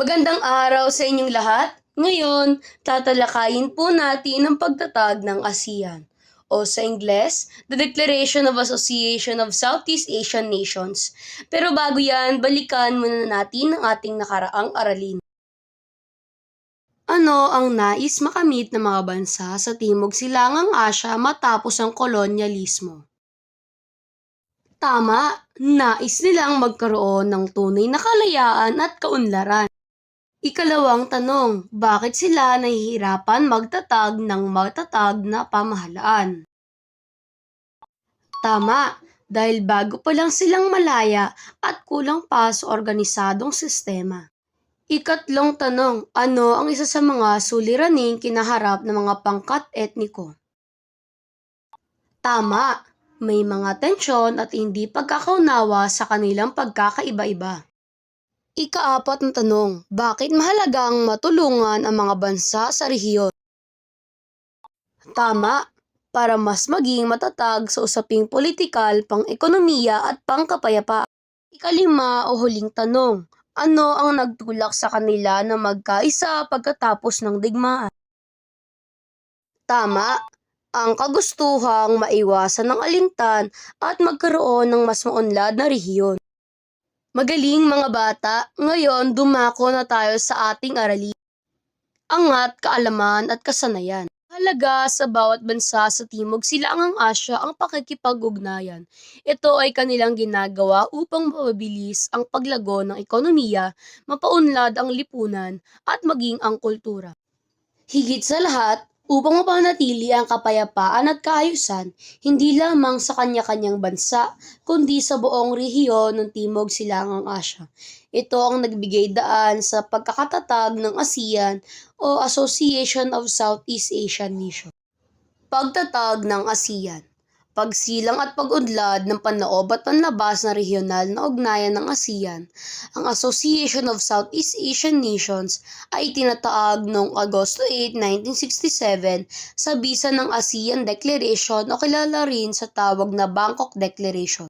Magandang araw sa inyong lahat. Ngayon, tatalakayin po natin ang pagtatag ng ASEAN o sa Ingles, the Declaration of Association of Southeast Asian Nations. Pero bago yan, balikan muna natin ang ating nakaraang aralin. Ano ang nais makamit ng mga bansa sa Timog Silangang Asya matapos ang kolonyalismo? Tama, nais nilang magkaroon ng tunay na kalayaan at kaunlaran. Ikalawang tanong, bakit sila nahihirapan magtatag ng matatag na pamahalaan? Tama, dahil bago pa lang silang malaya at kulang pa sa organisadong sistema. Ikatlong tanong, ano ang isa sa mga suliraning kinaharap ng mga pangkat etniko? Tama, may mga tensyon at hindi pagkakaunawa sa kanilang pagkakaiba-iba. Ikaapat na tanong, bakit mahalagang matulungan ang mga bansa sa rehiyon? Tama, para mas maging matatag sa usaping politikal, pang-ekonomiya at pangkapayapa. Ikalima o huling tanong, ano ang nagtulak sa kanila na magkaisa pagkatapos ng digmaan? Tama, ang kagustuhang maiwasan ng alintan at magkaroon ng mas maunlad na rehiyon. Magaling mga bata, ngayon dumako na tayo sa ating aralin. Angat, kaalaman at kasanayan. Halaga sa bawat bansa sa Timog Silangang Asya ang pakikipag-ugnayan. Ito ay kanilang ginagawa upang mapabilis ang paglago ng ekonomiya, mapaunlad ang lipunan, at maging ang kultura. Higit sa lahat, upang mapanatili ang kapayapaan at kaayusan, hindi lamang sa kanya-kanyang bansa, kundi sa buong rehiyon ng Timog Silangang Asya. Ito ang nagbigay daan sa pagkakatatag ng ASEAN o Association of Southeast Asian Nations. Pagtatag ng ASEAN Pagsilang at pag-unlad ng panloob at panlabas na regional na ugnayan ng ASEAN, ang Association of Southeast Asian Nations ay tinataag noong Agosto 8, 1967 sa bisa ng ASEAN Declaration o kilala rin sa tawag na Bangkok Declaration.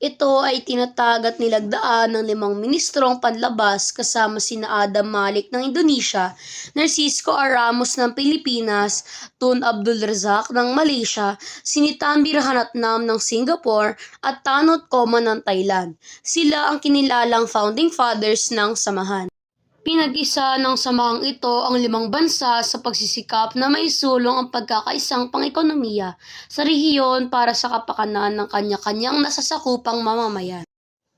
Ito ay tinatag at nilagdaan ng limang ministrong panlabas kasama sina Adam Malik ng Indonesia, Narcisco R. Ramos ng Pilipinas, Tun Abdul Razak ng Malaysia, Sinitambi Rahanatnam ng Singapore at Tanot Koma ng Thailand. Sila ang kinilalang founding fathers ng samahan. Pinag-isa ng samahang ito ang limang bansa sa pagsisikap na maisulong ang pagkakaisang pang-ekonomiya sa rehiyon para sa kapakanan ng kanya-kanyang nasasakupang mamamayan.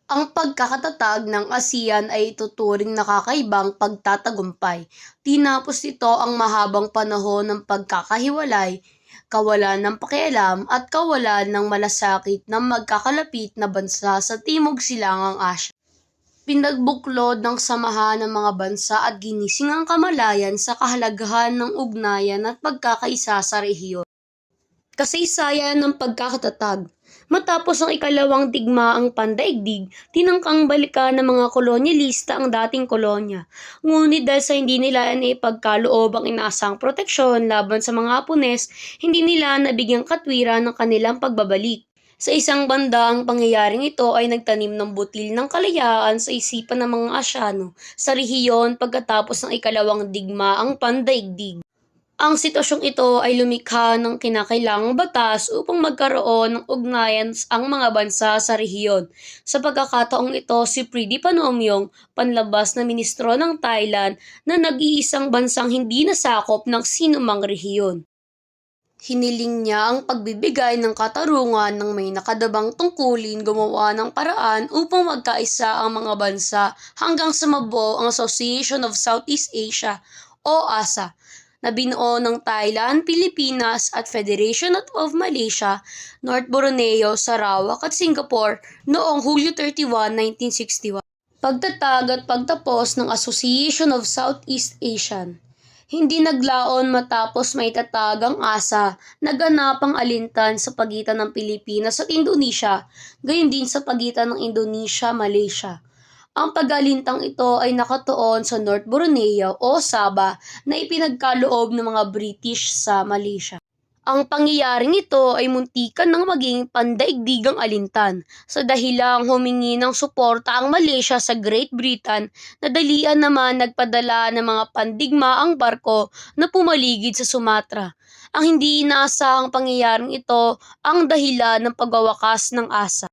Ang pagkakatatag ng ASEAN ay ituturing nakakaibang pagtatagumpay. Tinapos ito ang mahabang panahon ng pagkakahiwalay, kawalan ng pakialam at kawalan ng malasakit ng magkakalapit na bansa sa Timog Silangang Asya. Pinagbuklod ng samahan ng mga bansa at ginising ang kamalayan sa kahalagahan ng ugnayan at pagkakaisa sa rehiyon. Kasaysayan ng pagkakatatag Matapos ang ikalawang digmaang pandaigdig, tinangkang balikan ng mga kolonyalista ang dating kolonya. Ngunit dahil sa hindi nila naipagkaloob ang inaasang proteksyon laban sa mga Hapones, hindi nila nabigyang katwiran ng kanilang pagbabalik. Sa isang banda, ang pangyayaring ito ay nagtanim ng butil ng kalayaan sa isipan ng mga Asyano sa rehiyon pagkatapos ng ikalawang digmaang pandaigdig. Ang sitwasyong ito ay lumikha ng kinakailangang batas upang magkaroon ng ugnayan ang mga bansa sa rehiyon. Sa pagkakataong ito, si Pridi Panomyong, panlabas na ministro ng Thailand na nag-iisang bansang hindi nasakop ng sinumang rehiyon. Hiniling niya ang pagbibigay ng katarungan ng may nakadabang tungkulin gumawa ng paraan upang magkaisa ang mga bansa hanggang sa mabuo ang Association of Southeast Asia o ASA na binuo ng Thailand, Pilipinas at Federation of Malaysia, North Borneo, Sarawak at Singapore noong Hulyo 31, 1961. Pagtatag at pagtapos ng Association of Southeast Asian. Hindi naglaon matapos may tatagang asa na ganap ang alintan sa pagitan ng Pilipinas at Indonesia, gayon din sa pagitan ng Indonesia-Malaysia. Ang pagalintang ito ay nakatuon sa North Borneo o Sabah na ipinagkaloob ng mga British sa Malaysia. Ang pangyayaring ito ay muntikan ng maging pandaigdigang alintan sa dahilang humingi ng suporta ang Malaysia sa Great Britain na dalian naman nagpadala ng mga pandigmaang barko na pumaligid sa Sumatra. Ang hindi inaasahang pangyayaring ito ang dahilan ng pagwawakas ng ASA.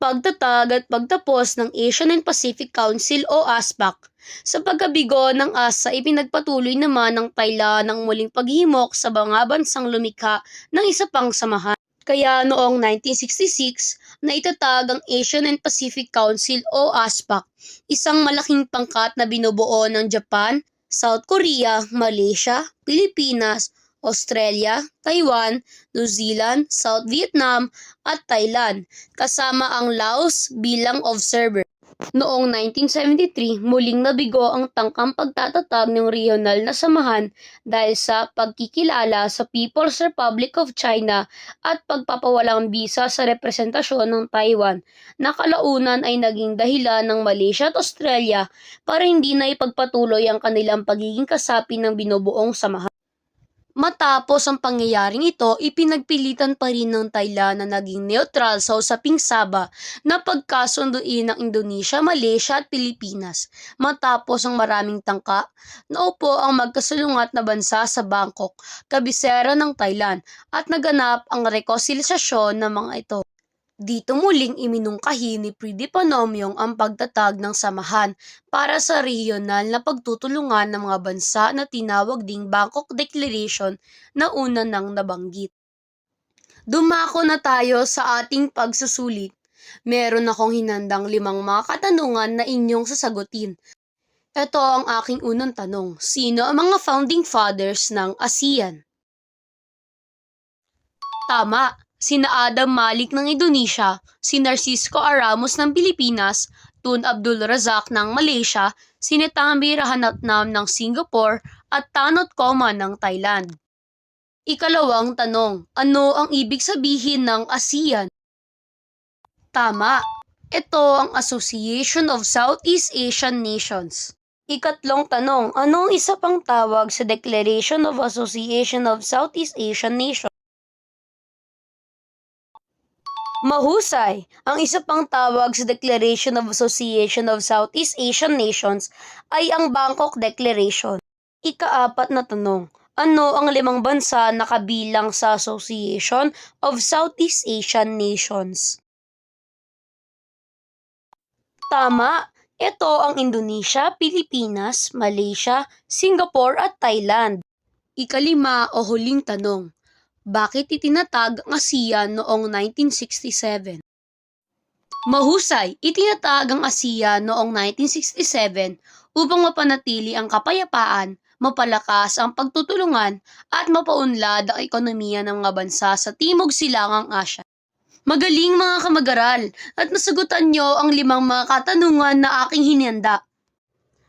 Pagtatag at pagtapos ng Asian and Pacific Council o ASPAC. Sa pagkabigo ng ASA, ipinagpatuloy naman ng Thailand ang muling paghimok sa mga bansang lumikha ng isa pang samahan. Kaya noong 1966, naitatag ang Asian and Pacific Council o ASPAC, isang malaking pangkat na binubuo ng Japan, South Korea, Malaysia, Pilipinas, Australia, Taiwan, New Zealand, South Vietnam at Thailand, kasama ang Laos bilang observer. Noong 1973, muling nabigo ang tangkang pagtatatag ng regional na samahan dahil sa pagkikilala sa People's Republic of China at pagpapawalang bisa sa representasyon ng Taiwan na kalaunan ay naging dahilan ng Malaysia at Australia para hindi na ipagpatuloy ang kanilang pagiging kasapi ng binubuong samahan. Matapos ang pangyayaring ito, ipinagpilitan pa rin ng Thailand na naging neutral sa usaping Sabah na pagkasunduin ng Indonesia, Malaysia at Pilipinas. Matapos ang maraming tangka, naupo ang magkasalungat na bansa sa Bangkok, kabisera ng Thailand, at naganap ang rekonsiliasyon ng mga ito. Dito muling iminungkahi ni Pridi Panomyong ang pagtatag ng samahan para sa regional na pagtutulungan ng mga bansa na tinawag ding Bangkok Declaration na una nang nabanggit. Dumako na tayo sa ating pagsusulit. Meron akong hinandang limang mga katanungan na inyong sasagutin. Ito ang aking unang tanong. Sino ang mga founding fathers ng ASEAN? Tama, sina Adam Malik ng Indonesia, si Narcisco Aramos ng Pilipinas, Tun Abdul Razak ng Malaysia, si Netambi Rahanatnam ng Singapore, at Tanot Koma ng Thailand. Ikalawang tanong, ano ang ibig sabihin ng ASEAN? Tama, ito ang Association of Southeast Asian Nations. Ikatlong tanong, anong isa pang tawag sa Declaration of Association of Southeast Asian Nations? Mahusay! Ang isa pang tawag sa Declaration of Association of Southeast Asian Nations ay ang Bangkok Declaration. Ikaapat na tanong, ano ang limang bansa na kabilang sa Association of Southeast Asian Nations? Tama! Ito ang Indonesia, Pilipinas, Malaysia, Singapore at Thailand. Ikalima o huling tanong, bakit itinatag ang ASEAN noong 1967? Mahusay, itinatag ang ASEAN noong 1967 upang mapanatili ang kapayapaan, mapalakas ang pagtutulungan at mapaunlad ang ekonomiya ng mga bansa sa Timog Silangang Asya. Magaling mga kamag-aral at nasagutan nyo ang limang mga katanungan na aking hinanda.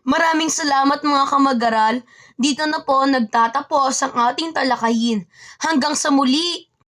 Maraming salamat mga kamag-aral. Dito na po nagtatapos ang ating talakayin. Hanggang sa muli!